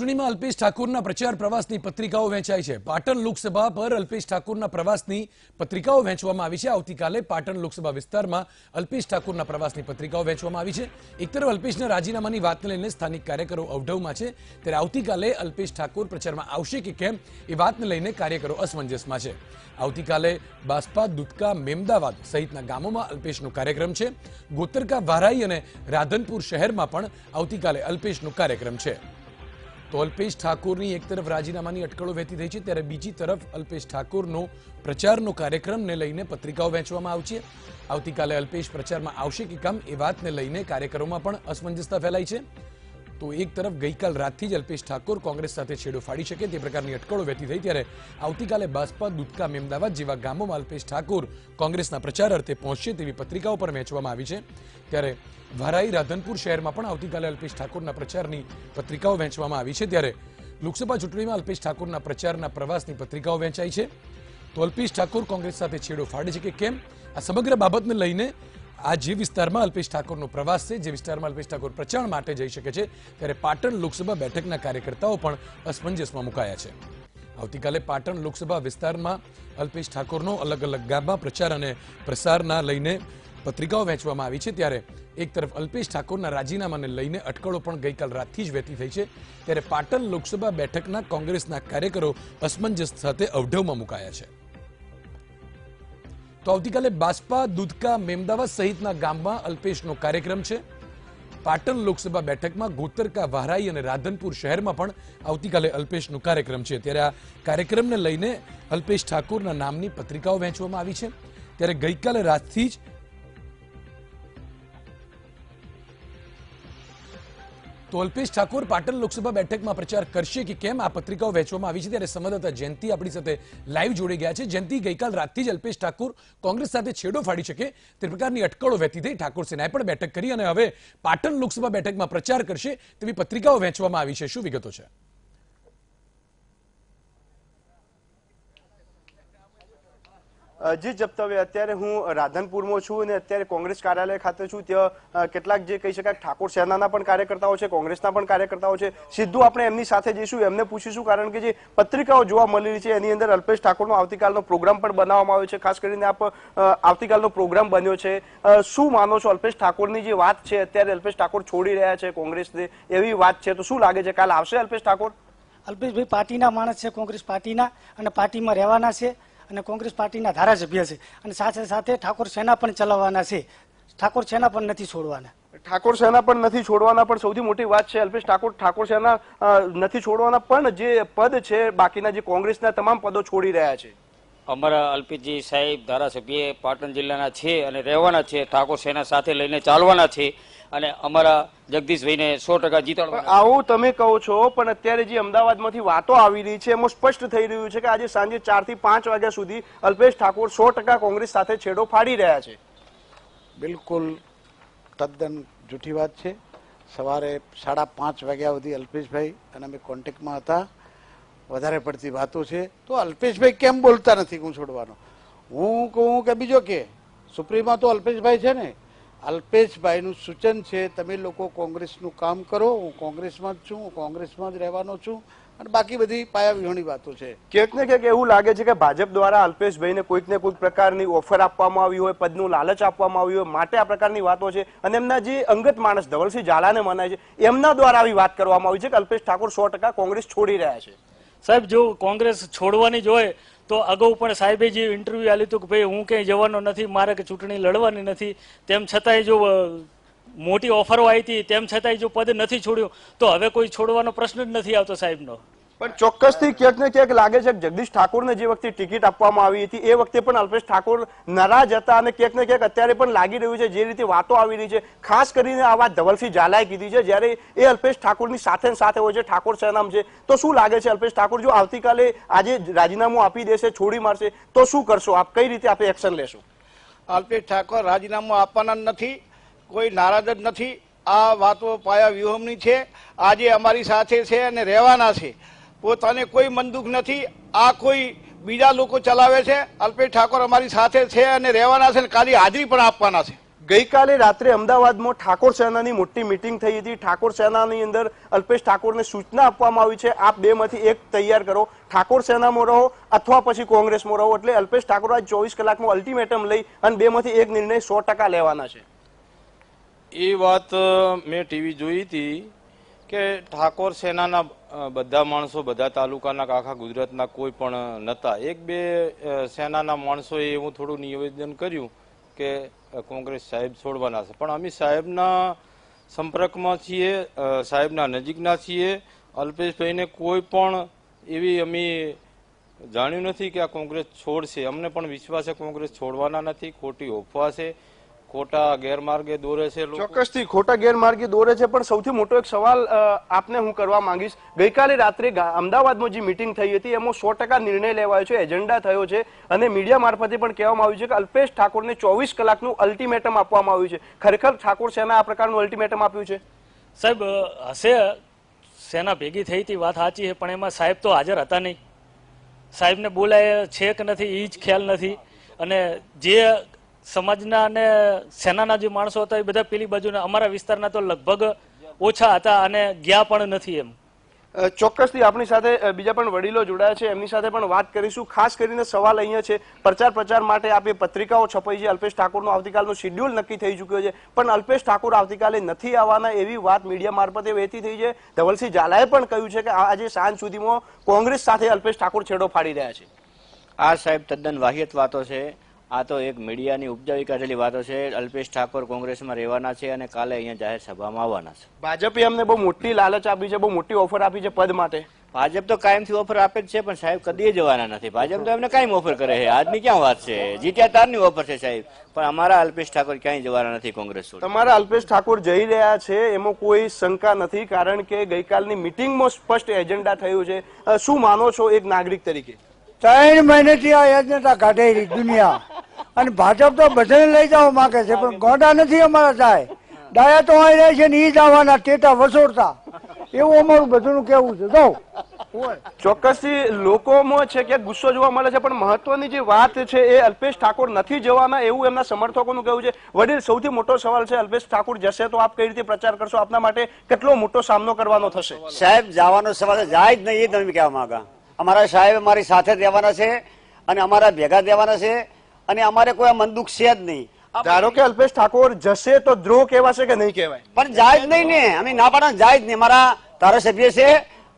ચૂંટણીમાં અલ્પેશ ઠાકોરના પ્રચાર પ્રવાસની પત્રિકાઓ વહેંચાય છે. પાટણ લોકસભા પર અલ્પેશ ઠાકોરના પ્રવાસની પત્રિકાઓ વહેંચવામાં આવી છે. આવતીકાલે પાટણ લોકસભા વિસ્તારમાં અલ્પેશ ઠાકોરના પ્રવાસની પત્રિકાઓ વહેંચવામાં આવી છે. એક તરફ અલ્પેશના રાજીનામાની વાતને લઈને સ્થાનિક કાર્યકરો અવઢવમાં છે. ત્યારે આવતીકાલે અલ્પેશ ઠાકોર પ્રચારમાં આવશે કે કેમ એ વાતને લઈને કાર્યકરો અસમંજસમાં છે. આવતીકાલે બાસ્પા, દુધકા, મેમદાવાદ સહિતના ગામોમાં અલ્પેશનો કાર્યક્રમ છે. ગોતરકા વારાઈ અને રાધનપુર શહેરમાં પણ આવતીકાલે અલ્પેશનો કાર્યક્રમ છે. તો અલ્પેશ ઠાકોરની એક તરફ રાજીનામાની અટકળો વહેતી થઈ છે, ત્યારે બીજી તરફ અલ્પેશ ઠાકોરનો પ્રચારનો કાર્યક્રમને લઈને પત્રિકાઓ વહેંચવામાં આવશે. આવતીકાલે અલ્પેશ પ્રચારમાં આવશે કે કેમ એ વાતને લઈને કાર્યકરોમાં પણ અસમંજસતા ફેલાઈ છે. તો એક તરફ ગઈકાલ રાતથી જ અલ્પેશ ઠાકોર કોંગ્રેસ સાથે છેડો ફાડી શકે તે પ્રકારની અટકળો વહેતી થઈ ત્યારે આવતીકાલે બાસ્પા દુદકા મેમદાવાદ જેવા ગામોમાં અલ્પેશ ઠાકોર કોંગ્રેસના પ્રચાર અર્થે પહોંચશે તેવી પત્રિકાઓ પણ વહેંચવામાં આવી છે. ત્યારે વારાઈ રાધનપુર શહેરમાં પણ આવતીકાલે અલ્પેશ ઠાકોરના પ્રચારની પત્રિકાઓ વહેંચવામાં આવી છે. ત્યારે લોકસભા ચૂંટણીમાં અલ્પેશ ઠાકોરના પ્રચારના પ્રવાસની પત્રિકાઓ વહેંચાઈ છે. તો અલ્પેશ ઠાકોર કોંગ્રેસ સાથે છેડો ફાડે છે કે કેમ? આ સમગ્ર બાબતને લઈને આ જે વિસ્તારમાં અલ્પેશ ઠાકોરનો પ્રવાસ છે, જે વિસ્તારમાં અલ્પેશ ઠાકોર પ્રચાર માટે જઈ શકે છે, ત્યારે પાટણ લોકસભા બેઠકના કાર્યકર્તાઓ પણ અસમંજસમાં મુકાયા છે. આવતીકાલે પાટણ લોકસભા વિસ્તારમાં અલ્પેશ ઠાકોરનો અલગ અલગ ગામમાં પ્રચાર અને પ્રસારના લઈને પત્રિકાઓ વહેંચવામાં આવી છે, ત્યારે એક તરફ અલ્પેશ ઠાકોરના રાજીનામાને લઈને અટકળો પણ ગઈકાલ રાતથી જ વહેતી થઈ છે, ત્યારે પાટણ લોકસભા બેઠકના કોંગ્રેસના કાર્યકરો અસમંજસ સાથે અવઢવમાં મુકાયા છે. તો આવતીકાલે બાસ્પા, દુધકા મેમદાવાદ સહિતના ગામમાં અલ્પેશનો કાર્યક્રમ છે. પાટણ લોકસભા બેઠકમાં ગોતરકા વહરાઈ અને રાધનપુર શહેરમાં પણ આવતીકાલે અલ્પેશનો કાર્યક્રમ છે. ત્યારે આ કાર્યક્રમને લઈને અલ્પેશ ઠાકોરના નામની પત્રિકાઓ વહેંચવામાં આવી છે. ત્યારે ગઈકાલે રાતથી જ તો અલ્પેશ ઠાકોર પાટણ લોકસભા બેઠકમાં પ્રચાર કરશે કે કેમ? આ પત્રિકાઓ વહેંચવામાં આવી છે ત્યારે સંવાદદાતા જયંતિ આપણી સાથે લાઈવ જોડી ગયા છે. જયંતિ, ગઈકાલ રાતથી જ અલ્પેશ ઠાકોર કોંગ્રેસ સાથે છેડો ફાડી શકે તે પ્રકારની અટકળો વહેતી થઈ. ઠાકોર સેનાએ પણ બેઠક કરી અને હવે પાટણ લોકસભા બેઠકમાં પ્રચાર કરશે તેવી પત્રિકાઓ વહેંચવામાં આવી છે. શું વિગતો છે? જી જપ્તવે અત્યારે હું રાધનપુરમાં છું અને અત્યારે કોંગ્રેસ કાર્યાલય ખાતે છું, ત્યાં કેટલાક જે કહી શકાય ઠાકોર સેનાના પણ કાર્યકર્તાઓ છે, કોંગ્રેસના પણ કાર્યકર્તાઓ છે. સીધું આપણે એમની સાથે જઈશું, એમને પૂછીશું, કારણ કે જે પત્રિકાઓ જોવા મળી રહી છે, એની અંદર અલ્પેશ ઠાકોરનો આવતીકાલનો પ્રોગ્રામ પણ બનાવવામાં આવ્યો છે. ખાસ કરીને આપ આવતીકાલનો પ્રોગ્રામ બન્યો છે. શું માનો છો અલ્પેશ ઠાકોરની જે વાત છે, અત્યારે અલ્પેશ ઠાકોર છોડી રહ્યા છે કોંગ્રેસને, એવી વાત છે, તો શું લાગે છે, કાલ આવશે અલ્પેશ ઠાકોર? અલ્પેશભાઈ પાર્ટીના માણસ છે, કોંગ્રેસ પાર્ટીના, અને પાર્ટીમાં રહેવાના છે. અને કોંગ્રેસ પાર્ટીના ધારાસભ્ય છે. અને સાથે સાથે ઠાકોર સેના પણ ચલાવવાના છે. ઠાકોર સેના પણ નથી છોડવાના. ઠાકોર સેના પણ નથી છોડવાના, પણ સૌથી મોટી વાત છે અલ્પેશ ઠાકોર ઠાકોર સેના નથી છોડવાના, પણ જે પદ છે, બાકીના જે કોંગ્રેસના તમામ પદો છોડી રહ્યા છે. અમારા અલ્પિતજી સાહેબ ધારાસભ્ય પાટણ જિલ્લાના છે અને રહેવાના છે ઠાકોર સેના સાથે લઈને ચાલવાના છે અને અમારા જગદીશભાઈને સો ટકા જીતવા આવું તમે કહો છો પણ અત્યારે જે અમદાવાદમાંથી વાતો આવી રહી છે એમાં સ્પષ્ટ થઈ રહ્યું છે કે આજે સાંજે ચારથી પાંચ વાગ્યા સુધી અલ્પેશ ઠાકોર સો ટકા કોંગ્રેસ સાથે છેડો ફાડી રહ્યા છે. બિલકુલ તદ્દન જૂઠી વાત છે. સવારે સાડા પાંચ વાગ્યા સુધી અલ્પેશભાઈ અને અમે કોન્ટેક્ટમાં હતા. વધારે પડતી વાતો છે. તો અલ્પેશભાઈ કેમ બોલતા નથી હું છોડવાનો હું કહું કે બીજો કે સુપ્રીમમાં તો અલ્પેશભાઈ છે ને. અલ્પેશભાઈનું સૂચન છે, તમે લોકો કોંગ્રેસનું કામ કરો, હું કોંગ્રેસમાં જ છું, હું કોંગ્રેસમાં જ રહેવાનો છું, અને બાકી બધી પાયાવિહોણી વાતો છે. ક્યાંક ને ક્યાંક એવું લાગે છે કે ભાજપ દ્વારા અલ્પેશભાઈને કોઈક ને કોઈક પ્રકારની ઓફર આપવામાં આવી હોય, પદનું લાલચ આપવામાં આવ્યું હોય, માટે આ પ્રકારની વાતો છે. અને એમના જે અંગત માણસ ધવલસિંહ ઝાલાને મનાય છે, એમના દ્વારા આવી વાત કરવામાં આવી છે કે અલ્પેશ ઠાકોર સો કોંગ્રેસ છોડી રહ્યા છે. સાહેબ, જો કોંગ્રેસ છોડવાની જ હોય, તો અગાઉ પણ સાહેબે જે ઇન્ટરવ્યુ આલ્યું હતું કે ભાઈ, હું ક્યાંય જવાનો નથી, મારે કે ચૂંટણી લડવાની નથી, તેમ છતાંય જો મોટી ઓફરો આવી હતી, તેમ છતાંય જો પદ નથી છોડ્યું, તો હવે કોઈ છોડવાનો પ્રશ્ન જ નથી આવતો સાહેબનો. પણ ચોક્કસથી ક્યાંક ને ક્યાંક લાગે છે જગદીશ ઠાકોરને જે વખતે ટિકિટ આપવામાં આવી હતી, એ વખતે પણ અલ્પેશ ઠાકોર નારાજ હતા અને ક્યાંક ને ક્યાંક અત્યારે પણ લાગી રહ્યું છે જે રીતે વાતો આવી રહી છે. ખાસ કરીને આ વાત ધવલસિંહ ઝાલાએ કીધી છે, જ્યારે એ અલ્પેશ ઠાકોરની સાથે સાથે હોય છે, ઠાકોર સેનામ છે, તો શું લાગે છે અલ્પેશ ઠાકોર, જો આવતીકાલે આજે રાજીનામું આપી દેશે, છોડી મારશે, તો શું કરશો? આપ કઈ રીતે આપણે એક્શન લેશો? અલ્પેશ ઠાકોર રાજીનામું આપવાના નથી, કોઈ નારાજ જ નથી. આ વાતો પાયા વ્યૂહમની છે. આજે અમારી સાથે છે અને રહેવાના છે. પોતાને કોઈ મનદુખ નથી આ કોઈ બીજા લોકો ચલાવે છે? અલ્પેશ ઠાકોર અમારી સાથે છે અને રહેવાના છે અને કાલી હાજરી પણ આપવાના છે. ગઈકાલે રાત્રે અમદાવાદમાં ઠાકોર સેનાની મોટી મીટિંગ થઈ હતી. ઠાકોર સેનાની અંદર અલ્પેશ ઠાકોરને સૂચના આપવામાં આવી છે. આપ બેમાંથી એક તૈયાર કરો. ઠાકોર સેનામાં રહો અથવા પછી કોંગ્રેસમાં રહો એટલે અલ્પેશ ઠાકોર આજ ચોવીસ કલાકમાં અલ્ટિમેટમ લઈ અને બેમાંથી એક નિર્ણય સો ટકા લેવાના છે. એ વાત મેં ટીવી જોઈ હતી. કે ઠાકોર સેનાના બધા માણસો બધા તાલુકાના આખા ગુજરાતના કોઈ પણ નહોતા એક બે સેનાના માણસોએ એવું થોડું નિવેદન કર્યું કે કોંગ્રેસ સાહેબ છોડવાના છે. પણ અમે સાહેબના સંપર્કમાં છીએ સાહેબના નજીકના છીએ. અલ્પેશભાઈને કોઈ પણ એવી અમે જાણ્યું નથી કે આ કોંગ્રેસ છોડશે. અમને પણ વિશ્વાસ છે કોંગ્રેસ છોડવાના નથી, ખોટી અફવા છે. ખોટા ગેરમાર્ગે દોરે છે ચોક્કસથી ખોટા ગેરમાર્ગે દોરે છે પણ સૌથી મોટો એક સવાલ આપને હું કરવા માંગીશ. ગઈકાલે રાત્રે અમદાવાદમાં જે મીટિંગ થઈ હતી એમાં સો ટકા નિર્ણય લેવાયો છે એજન્ડા થયો છે અને મીડિયા મારફતે પણ કહેવામાં આવ્યું છે કે અલ્પેશ ઠાકોરને ચોવીસ કલાકનું અલ્ટિમેટમ આપવામાં આવ્યું છે. ખરેખર ઠાકોર સેના આ પ્રકારનું અલ્ટિમેટમ આપ્યું છે? સાહેબ હશે સેના ભેગી થઈ હતી વાત સાચી છે પણ એમાં સાહેબ તો હાજર હતા નહીં. સાહેબને બોલાય છે કે નથી એ જ ખ્યાલ નથી. અને જે સમાજના અને સેનાના જે માણસો હતા એ બધા પેલી બાજુના અમારા વિસ્તારના તો લગભગ ઓછા હતા અને ગયા પણ નથી એમ. ચોક્કસથી આપણી સાથે બીજા પણ વડીલો જોડાયા છે. એમની સાથે પણ વાત કરીશું. ખાસ કરીને સવાલ અહીંયા છે પ્રચાર પ્રચાર માટે આપે પત્રિકાઓ છપાઈ છે. અલ્પેશ ઠાકોરનો આવતીકાલનો શિડ્યુલ નક્કી થઈ ચૂક્યો છે. પણ અલ્પેશ ઠાકોર આવતીકાલે નથી આવવાના એવી વાત મીડિયા મારફતે વહેતી થઈ છે. ધવલસિંહ ઝાલાએ પણ કહ્યું છે કે આ- આજે સાંજ સુધીમાં કોંગ્રેસ સાથે અલ્પેશ ઠાકોર છેડો ફાડી રહ્યા છે. આ સાહેબ તદ્દન વાહિયત વાતો છે. આ તો એક મીડિયાની ઉપજાવી કાઢેલી વાતો છે. અલ્પેશ ઠાકોર કોંગ્રેસમાં રહેવાના છે અને કાલે અહીંયા જાહેર સભામાં આવવાના છે. ભાજપે અમને બહુ મોટી લાલચ આપી છે બહુ મોટી ઓફર આપી છે પદ માટે. ભાજપ તો કાયમથી ઓફર આપે જ છે પણ સાહેબ કદી જવાના નથી. ભાજપ તો એમને કાયમ ઓફર કરે છે. આજની ક્યાં વાત છે? જીત્યા તારની ઓફર છે સાહેબ. પણ અમારા અલ્પેશ ઠાકોર ક્યાંય જવાના નથી કોંગ્રેસ તમારા અલ્પેશ ઠાકોર જઈ રહ્યા છે એમાં કોઈ શંકા નથી કારણ કે ગઈકાલની મિટિંગમાં સ્પષ્ટ એજન્ડા થયું છે. શું માનો છો એક નાગરિક તરીકે? ત્રણ મહિનેથી આ એજન્ડા કાઢેલી દુનિયા. અને ભાજપ તો બધાને લઈ જવા માંગે છે પણ ગોડા નથી અમારા સાહેબ. ડાયા તો અહીં રહે છે ને એ જ આવવાના ટેટા વસોડતા. એવું અમારું બધું કેવું છે. જો ચોક્કસથી લોકોમાં છે કે ગુસ્સો જોવા મળે છે પણ મહત્વની જે વાત છે એ અલ્પેશ ઠાકોર નથી જવાના એવું એમના સમર્થકોનું કહેવું છે. વડીલ સૌથી મોટો સવાલ છે અલ્પેશ ઠાકોર જશે તો આપ કઈ રીતે પ્રચાર કરશો? આપના માટે કેટલો મોટો સામનો કરવાનો થશે? સાહેબ જવાનો સવાલ જાય જ નહીં એ તમે કહેવા માંગા. અમારા સાહેબ અમારી સાથે રહેવાના છે અને અમારા ભેગા રહેવાના છે. અને અમારે કોઈ મન દુઃખ છે જ નહીં. ધારો કે અલ્પેશ ઠાકોર જશે તો દ્રોહ કહેવાશે કે નહીં કહેવાય? પણ જાય જ નહીં ને. અમે ના પાડવા જાય જ નહીં. મારા ધારાસભ્ય છે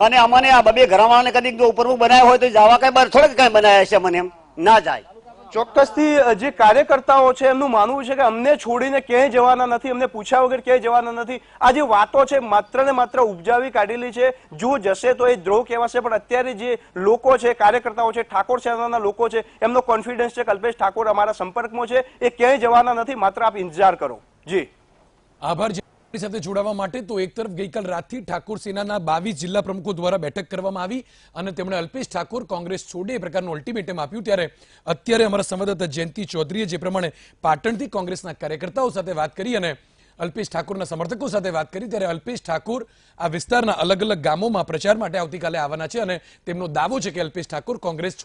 અને અમને આ બબે ઘરવાળાને કદી જો ઉપરમુખ બનાવ્યા હોય તો જવા કઈ બાર થોડે કઈ બનાવ્યા છે મને એમ. ના જાય. ચોક્કસથી જે કાર્યકર્તાઓ છે, એમનું માનવું છે કે અમને છોડીને ક્યાંય જવાના નથી, અમને પૂછ્યા વગર ક્યાંય જવાના નથી. આ જે વાતો છે, માત્ર ને માત્ર ઉપજાવી કાઢેલી છે, જો જશે તો એ દ્રોહ કહેવાશે, પણ અત્યારે જે લોકો છે, કાર્યકર્તાઓ છે, ઠાકોર સેનાના લોકો છે, એમનો કોન્ફિડન્સ છે કલ્પેશ ઠાકોર અમારા સંપર્કમાં છે, એ ક્યાંય જવાના નથી, માત્ર આપ ઇંતજાર કરો. જી. આભાર. આપણી સાથે જોડાવા માટે તો એક તરફ ગઈકાલ રાતથી ઠાકોર સેનાના બાવીસ જિલ્લા પ્રમુખો દ્વારા બેઠક કરવામાં આવી અને તેમણે અલ્પેશ ઠાકોર કોંગ્રેસ છોડે એ પ્રકારનું અલ્ટિમેટમ આપ્યું. ત્યારે અત્યારે અમારા સંવાદદાતા જયંતિ ચૌધરીએ જે પ્રમાણે પાટણથી કોંગ્રેસના કાર્યકર્તાઓ સાથે વાત કરી અને અલ્પેશ ઠાકોરના સમર્થકો સાથે વાત કરી, ત્યારે અલ્પેશ ઠાકોર આ વિસ્તારના અલગ અલગ ગામોમાં પ્રચાર માટે આવતીકાલે આવવાના છે અને તેમનો દાવો છે કે અલ્પેશ ઠાકોર કોંગ્રેસ